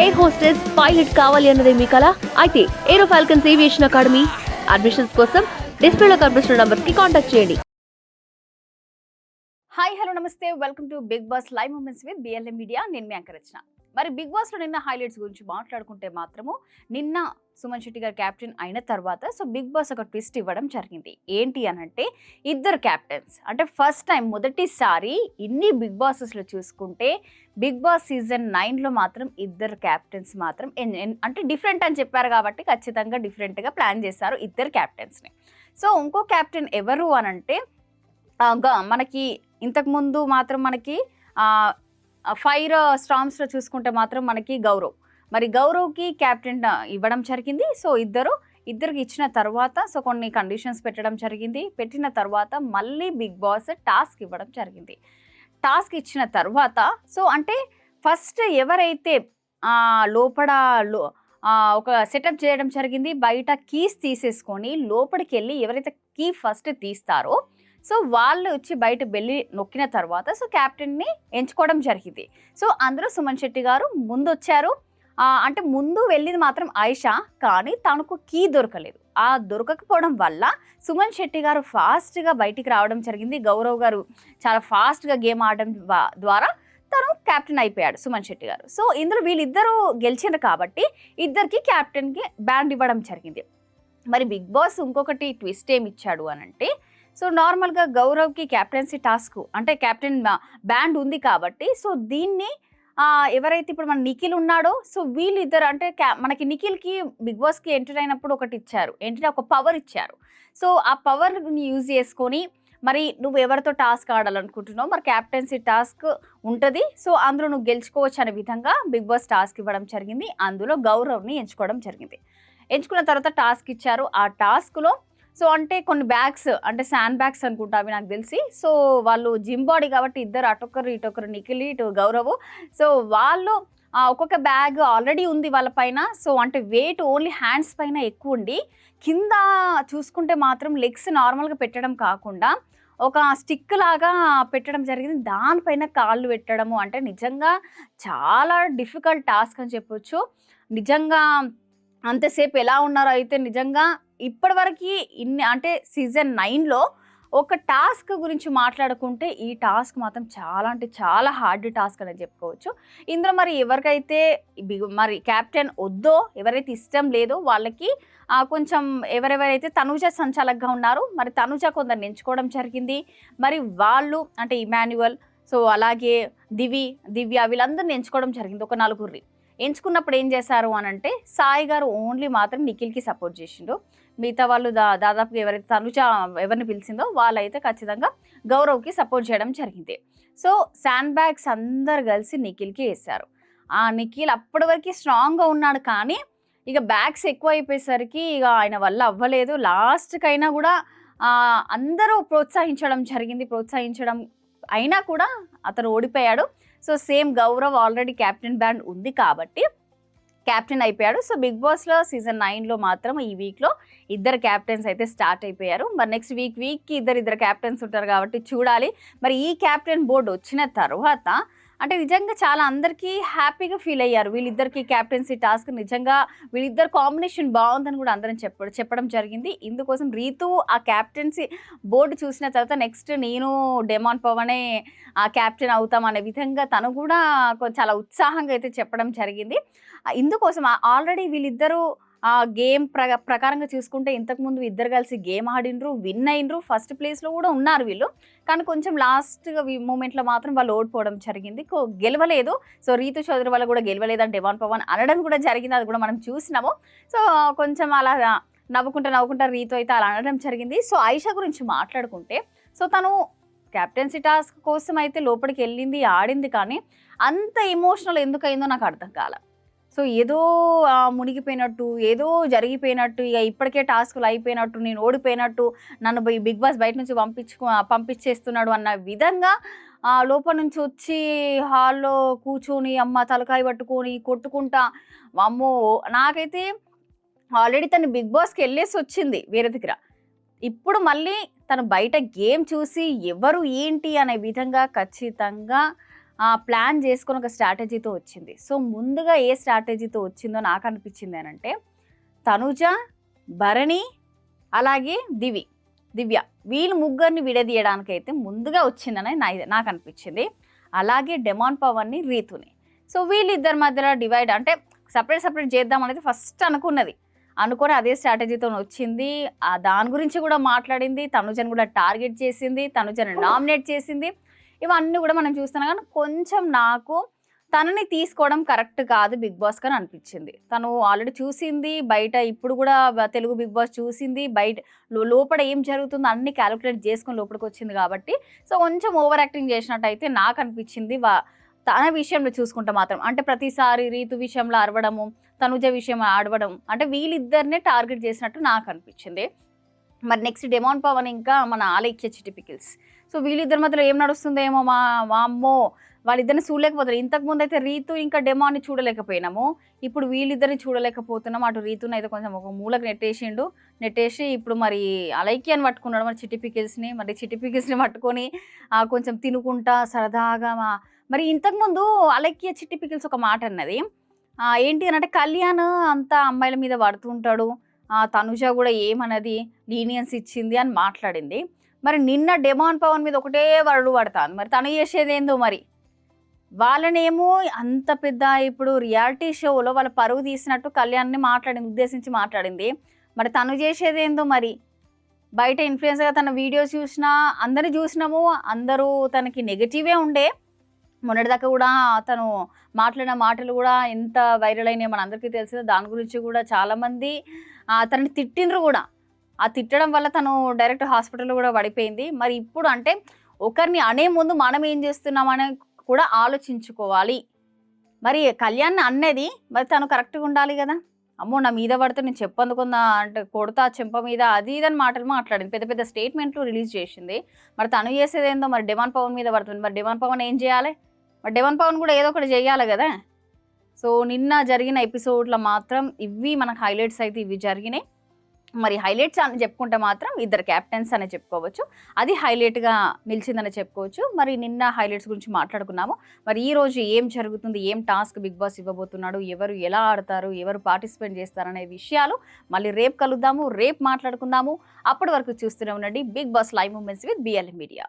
Air hostess pilot కావాలి అన్నదే మీ కల? అయితే aero falcons aviation academy admissions కోసం డిస్ప్లేలో కనిపిస్తున్న నంబర్స్కి కాంటాక్ట్ చేయండి. హాయ్ హలో నమస్తే. Welcome to big boss live moments with BLM media నేను మీ అంకరచన. మరి బిగ్ బాస్లో నిన్న హైలైట్స్ గురించి మాట్లాడుకుంటే మాత్రము నిన్న సుమన్ శెట్టి గారు క్యాప్టెన్ అయిన తర్వాత సో బిగ్ బాస్ ఒక ట్విస్ట్ ఇవ్వడం జరిగింది. ఏంటి అనంటే ఇద్దరు క్యాప్టెన్స్ అంటే ఫస్ట్ టైం మొదటిసారి ఇన్ని బిగ్ బాసెస్లో చూసుకుంటే బిగ్ బాస్ సీజన్ నైన్లో మాత్రం ఇద్దరు క్యాప్టెన్స్ మాత్రం అంటే డిఫరెంట్ అని చెప్పారు కాబట్టి ఖచ్చితంగా డిఫరెంట్గా ప్లాన్ చేశారు ఇద్దరు క్యాప్టెన్స్ని సో ఇంకో క్యాప్టెన్ ఎవరు అని అంటే మనకి ఇంతకుముందు మాత్రం మనకి ఫైర్ స్టామ్స్లో చూసుకుంటే మాత్రం మనకి గౌరవ్. మరి గౌరవ్కి క్యాప్టెన్ ఇవ్వడం జరిగింది. సో ఇద్దరు ఇద్దరికి ఇచ్చిన తర్వాత సో కొన్ని కండిషన్స్ పెట్టడం జరిగింది. పెట్టిన తర్వాత మళ్ళీ బిగ్ బాస్ టాస్క్ ఇవ్వడం జరిగింది. టాస్క్ ఇచ్చిన తర్వాత సో అంటే ఫస్ట్ ఎవరైతే లోపల లో ఒక సెటప్ చేయడం జరిగింది బయట కీస్ తీసేసుకొని లోపలికి వెళ్ళి ఎవరైతే కీ ఫస్ట్ తీస్తారో సో వాళ్ళు వచ్చి బయట వెళ్ళి నొక్కిన తర్వాత సో క్యాప్టెన్ని ఎంచుకోవడం జరిగింది. సో అందరూ సుమన్ శెట్టి గారు ముందు వచ్చారు అంటే ముందు వెళ్ళింది మాత్రం ఆయిషా కానీ తనకు కీ దొరకలేదు. ఆ దొరకకపోవడం వల్ల సుమన్ శెట్టి గారు ఫాస్ట్గా బయటికి రావడం జరిగింది. గౌరవ్ గారు చాలా ఫాస్ట్గా గేమ్ ఆడడం ద్వారా తను క్యాప్టెన్ అయిపోయాడు సుమన్ శెట్టి గారు. సో ఇందులో వీళ్ళిద్దరూ గెలిచిండ్రు కాబట్టి ఇద్దరికి క్యాప్టెన్కి బ్యాండ్ ఇవ్వడం జరిగింది. మరి బిగ్ బాస్ ఇంకొకటి ట్విస్ట్ ఏమి ఇచ్చాడు అని అంటే సో నార్మల్గా గౌరవ్కి క్యాప్టెన్సీ టాస్క్ అంటే క్యాప్టెన్ బ్యాండ్ ఉంది కాబట్టి సో దీన్ని ఎవరైతే ఇప్పుడు మన నిఖిల్ ఉన్నాడో సో వీళ్ళిద్దరు అంటే క్యా- మనకి నిఖిల్కి బిగ్ బాస్కి ఎంటర్ అయినప్పుడు ఒకటి ఇచ్చారు. ఎంటర్ ఒక పవర్ ఇచ్చారు. సో ఆ పవర్ని యూజ్ చేసుకొని మరి నువ్వు ఎవరితో టాస్క్ ఆడాలనుకుంటున్నావు మరి క్యాప్టెన్సీ టాస్క్ ఉంటుంది. సో అందులో నువ్వు గెలుచుకోవచ్చు అనే విధంగా బిగ్ బాస్ టాస్క్ ఇవ్వడం జరిగింది. అందులో గౌరవ్ని ఎంచుకోవడం జరిగింది. ఎంచుకున్న తర్వాత టాస్క్ ఇచ్చారు. ఆ టాస్క్లో సో అంటే కొన్ని బ్యాగ్స్ అంటే శాండ్ బ్యాగ్స్ అనుకుంటా అవి నాకు తెలిసి. సో వాళ్ళు జిమ్ బాడీ కాబట్టి ఇద్దరు అటొక్కరు ఇటొక్కరు నిఖిల్ ఇటు గౌరవ్. సో వాళ్ళు ఒక్కొక్క బ్యాగ్ ఆల్రెడీ ఉంది వాళ్ళ పైన. సో అంటే వెయిట్ ఓన్లీ హ్యాండ్స్ పైన ఎక్కువ ఉండి కింద చూసుకుంటే మాత్రం లెగ్స్ నార్మల్గా పెట్టడం కాకుండా ఒక స్టిక్ లాగా పెట్టడం జరిగింది. దానిపైన కాళ్ళు పెట్టడము అంటే నిజంగా చాలా డిఫికల్ట్ టాస్క్ అని చెప్పొచ్చు. నిజంగా అంతసేపు ఎలా ఉన్నారో అయితే నిజంగా ఇప్పటివరకు ఇన్ని అంటే సీజన్ నైన్లో ఒక టాస్క్ గురించి మాట్లాడుకుంటే ఈ టాస్క్ మాత్రం చాలా అంటే చాలా హార్డ్ టాస్క్ అని చెప్పుకోవచ్చు. ఇందులో మరి ఎవరికైతే మరి క్యాప్టెన్ వద్దో ఎవరైతే ఇష్టం లేదో వాళ్ళకి కొంచెం ఎవరెవరైతే తనుజ సంచాలకుగా ఉన్నారో మరి తనుజ కొందరు ఎంచుకోవడం జరిగింది. మరి వాళ్ళు అంటే ఇమాన్యువల్ సో అలాగే దివి దివ్య వీళ్ళందరిని ఎంచుకోవడం జరిగింది ఒక నలుగురిని. ఎంచుకున్నప్పుడు ఏం చేశారు అని అంటే సాయి గారు ఓన్లీ మాత్రం నిఖిల్కి సపోర్ట్ చేసిండు. మిగతా వాళ్ళు దా దాదాపుగా ఎవరైతే తనుజ ఎవరిని పిలిచిందో వాళ్ళైతే ఖచ్చితంగా గౌరవ్కి సపోర్ట్ చేయడం జరిగింది. సో శాండ్ బ్యాగ్స్ అందరు కలిసి నిఖిల్కి వేశారు. ఆ నిఖిల్ అప్పటి వరకు స్ట్రాంగ్గా ఉన్నాడు కానీ ఇక బ్యాగ్స్ ఎక్కువ అయిపోయేసరికి ఇక ఆయన వల్ల అవ్వలేదు. లాస్ట్కైనా కూడా అందరూ ప్రోత్సహించడం జరిగింది. ప్రోత్సహించడం అయినా కూడా అతను ఓడిపోయాడు. So same Gaurav already captain band ఉంది కాబట్టి క్యాప్టెన్ అయిపోయాడు. సో బిగ్ బాస్లో సీజన్ నైన్లో మాత్రం ఈ వీక్లో ఇద్దరు క్యాప్టెన్స్ అయితే స్టార్ట్ అయిపోయారు. మరి నెక్స్ట్ వీక్ వీక్కి ఇద్దరు ఇద్దరు క్యాప్టెన్స్ ఉంటారు కాబట్టి చూడాలి. మరి ఈ క్యాప్టెన్ బోర్డు వచ్చిన తర్వాత అంటే నిజంగా చాలా అందరికీ హ్యాపీగా ఫీల్ అయ్యారు. వీళ్ళిద్దరికి క్యాప్టెన్సీ టాస్క్ నిజంగా వీళ్ళిద్దరు కాంబినేషన్ బాగుందని కూడా అందరం చెప్ప చెప్పడం జరిగింది. ఇందుకోసం రీతు ఆ క్యాప్టెన్సీ బోర్డు చూసిన తర్వాత నెక్స్ట్ నేను డెమాన్ పవనే ఆ క్యాప్టెన్ అవుతాం అనే విధంగా తను కూడా చాలా ఉత్సాహంగా అయితే చెప్పడం జరిగింది. ఇందుకోసం ఆల్రెడీ వీళ్ళిద్దరూ ఆ గేమ్ ప్ర ప్రకారంగా చూసుకుంటే ఇంతకుముందు ఇద్దరు కలిసి గేమ్ ఆడినరు విన్ అయినరు ఫస్ట్ ప్లేస్లో కూడా ఉన్నారు వీళ్ళు. కానీ కొంచెం లాస్ట్ మూమెంట్లో మాత్రం వాళ్ళు ఓడిపోవడం జరిగింది. గెలవలేదు. సో రీతు చౌదరి వల్ల కూడా గెలవలేదని డెవాన్ పవన్ అనడం కూడా జరిగింది. అది కూడా మనం చూసినాము. సో కొంచెం అలా నవ్వుకుంటా నవ్వుకుంటా రీతు అయితే అలా అనడం జరిగింది. సో ఐషా గురించి మాట్లాడుకుంటే సో తను క్యాప్టెన్సీ టాస్క్ కోసం అయితే లోపలికి వెళ్ళింది ఆడింది కానీ అంత ఎమోషనల్ ఎందుకు అయిందో నాకు అర్థం కాలేదు సో ఏదో మునిగిపోయినట్టు ఏదో జరిగిపోయినట్టు ఇక ఇప్పటికే టాస్కులు అయిపోయినట్టు నేను ఓడిపోయినట్టు నన్ను బిగ్ బాస్ బయట నుంచి పంపించుకు పంపించేస్తున్నాడు అన్న విధంగా ఆ, లోపల నుంచి వచ్చి హాల్లో కూర్చొని అమ్మ తలకాయ పట్టుకొని కొట్టుకుంటా అమ్మో నాకైతే ఆల్రెడీ తను బిగ్ బాస్కి వెళ్ళేసి వచ్చింది వేరే దగ్గర. ఇప్పుడు మళ్ళీ తను బయట గేమ్ చూసి ఎవరు ఏంటి అనే విధంగా ఖచ్చితంగా ప్లాన్ చేసుకొని ఒక స్ట్రాటజీతో వచ్చింది. సో ముందుగా ఏ స్ట్రాటజీతో వచ్చిందో నాకు అనిపించింది అని అంటే తనుజ భరణి అలాగే దివి దివ్య వీళ్ళు ముగ్గురిని విడదీయడానికైతే ముందుగా వచ్చిందని నా నాకు అనిపించింది. అలాగే డెమాన్ పవర్ని రీతుని. సో వీళ్ళిద్దరి మధ్యలో డివైడ్ అంటే సపరేట్ సపరేట్ చేద్దాం అనేది ఫస్ట్ అనుకున్నది. అనుకొని అదే స్ట్రాటజీతో వచ్చింది. దాని గురించి కూడా మాట్లాడింది. తనుజను కూడా టార్గెట్ చేసింది. తనుజను నామినేట్ చేసింది. ఇవన్నీ కూడా మనం చూస్తున్నాం. కానీ కొంచెం నాకు తనని తీసుకోవడం కరెక్ట్ కాదు బిగ్ బాస్ కానీ అనిపించింది. తను ఆల్రెడీ చూసింది బయట ఇప్పుడు కూడా తెలుగు బిగ్ బాస్ చూసింది బయట లోపల ఏం జరుగుతుందో అన్ని క్యాలిక్యులేట్ చేసుకుని లోపలికి వచ్చింది కాబట్టి సో కొంచెం ఓవర్ యాక్టింగ్ చేసినట్టు అయితే నాకు అనిపించింది. వా తన విషయంలో చూసుకుంటే మాత్రం. అంటే ప్రతిసారి రీతు విషయంలో అరవడము తనుజ విషయం ఆడవడం అంటే వీళ్ళిద్దరినే టార్గెట్ చేసినట్టు నాకు అనిపించింది. మరి నెక్స్ట్ డెమాన్ పవన్ ఇంకా మన ఆలైక్య చిటిపికిల్స్ సో వీళ్ళిద్దరి మధ్యలో ఏం నడుస్తుందేమో మా మా అమ్మో వాళ్ళిద్దరిని చూడలేకపోతారు ఇంతకు ముందు అయితే రీతు ఇంకా డెమాన్ని చూడలేకపోయినాము. ఇప్పుడు వీళ్ళిద్దరిని చూడలేకపోతున్నాం. అటు రీతుని అయితే కొంచెం ఒక మూలకు నెట్టేసిండు. నెట్టేసి ఇప్పుడు మరి అలైక్యాన్ని పట్టుకున్నాడు. మరి చిట్టి పికిల్స్ని మరి చిట్టి పికిల్స్ని పట్టుకొని కొంచెం తినుకుంటా సరదాగా మా- మరి ఇంతకుముందు అలైక్య చిట్టి పికిల్స్ ఒక మాట అన్నది. ఏంటి అని అంటే కళ్యాణ్ అంతా అమ్మాయిల మీద పడుతుంటాడు. తనుజ కూడా ఏమన్నది లీనియన్స్ ఇచ్చింది అని మాట్లాడింది. మరి నిన్న డెమాన్ పవన్ మీద ఒకటే వరడు పడతాను మరి తను చేసేది ఏందో మరి? వాళ్ళనేమో అంత పెద్ద ఇప్పుడు రియాలిటీ షోలో వాళ్ళ పరువు తీసినట్టు కళ్యాణ్ని మాట్లాడింది ఉద్దేశించి మాట్లాడింది. మరి తను చేసేది ఏందో మరి? బయట ఇన్ఫ్లుయెన్స్గా తన వీడియోస్ చూసినా అందరు చూసినాము అందరూ తనకి నెగిటివే ఉండే. మొన్నటిదాకా కూడా తను మాట్లాడిన మాటలు కూడా ఎంత వైరల్ అయినాయి మన అందరికీ దాని గురించి కూడా చాలామంది తనని తిట్టిండ్రు కూడా. ఆ తిట్టడం వల్ల తను డైరెక్ట్ హాస్పిటల్లో కూడా పడిపోయింది. మరి ఇప్పుడు అంటే ఒకరిని అనే ముందు మనం ఏం చేస్తున్నామని కూడా ఆలోచించుకోవాలి. మరి కళ్యాణ్ అన్నది మరి తను కరెక్ట్గా ఉండాలి కదా. అమ్మో నా మీద పడితే నేను చెప్పందుకుందా అంటే కొడతా చెంప మీద అది ఇదని మాటలు మాట్లాడింది. పెద్ద పెద్ద స్టేట్మెంట్లు రిలీజ్ చేసింది. మరి తను చేసేది ఏందో మరి డిమాండ్ పవన్ మీద పడుతుంది. మరి డిమాండ్ పవన్ ఏం చేయాలి? మరి డెవన్ పవన్ కూడా ఏదో ఒకటి చేయాలి కదా. సో నిన్న జరిగిన ఎపిసోడ్లో మాత్రం ఇవి మనకు హైలైట్స్ అయితే ఇవి జరిగినాయి. మరి హైలైట్స్ అని చెప్పుకుంటే మాత్రం ఇద్దరు క్యాప్టెన్స్ అనే చెప్పుకోవచ్చు. అది హైలైట్గా నిలిచిందని చెప్పుకోవచ్చు. మరి నిన్న హైలైట్స్ గురించి మాట్లాడుకున్నాము. మరి ఈ రోజు ఏం జరుగుతుంది? ఏం టాస్క్ బిగ్ బాస్ ఇవ్వబోతున్నాడు? ఎవరు ఎలా ఆడతారు? ఎవరు పార్టిసిపేట్ చేస్తారనే విషయాలు మళ్ళీ రేపు కలుద్దాము రేపు మాట్లాడుకుందాము. అప్పటి వరకు చూస్తూనే ఉండండి. Big boss live moments with BL media.